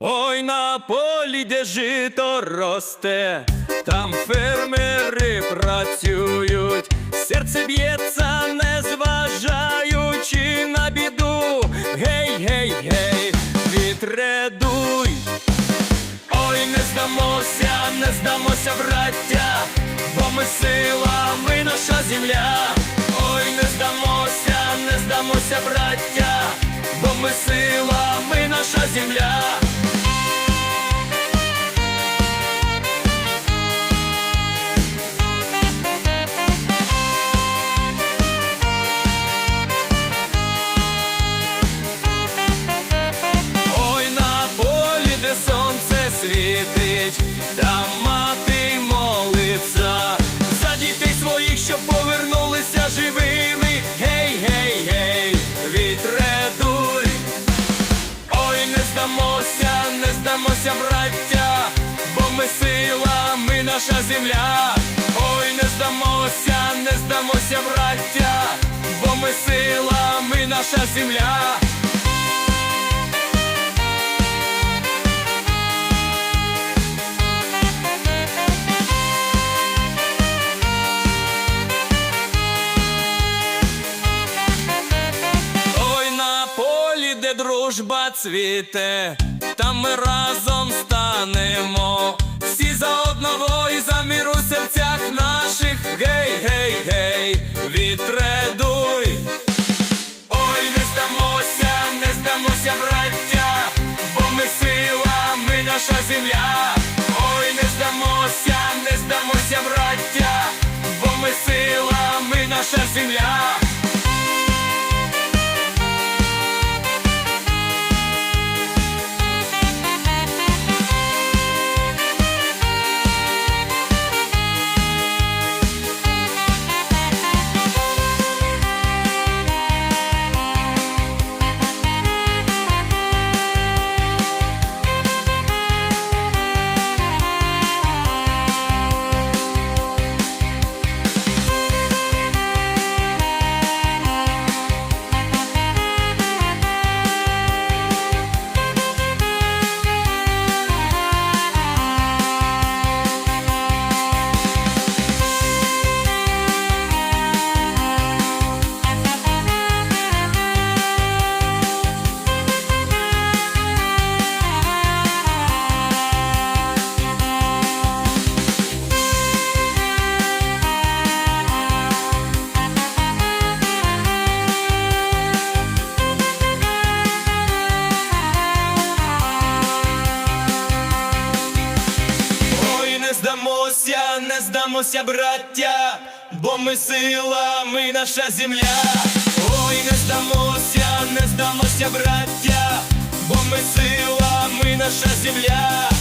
Ой на полі, де жито росте, там фермери працюють, серце б'ється, не зважаючи на біду. Гей, гей, гей, вітре дуй. Ой, не здамося, не здамося, браття, бо ми сила, ми наша земля. Ой, не здамося, не здамося, браття, бо ми сила, ми наша земля. Здамося, не здамося, браття, бо ми сила, ми наша земля. Ой, не здамося, не здамося, браття, бо ми сила, ми наша земля. Дружба цвіте, там ми разом станемо. Всі за одного і за мир у серцях наших. Гей, гей, гей, вітре дуй. Ой, не здамося, не здамося, браття, бо ми сила, ми наша земля. Ой, не здамося, не здамося, браття, бо ми сила, ми наша земля. Здамося, не здамося, браття, бо ми сила, ми наша земля. Ой, не здамося, не здамося, браття, бо ми сила, ми наша земля.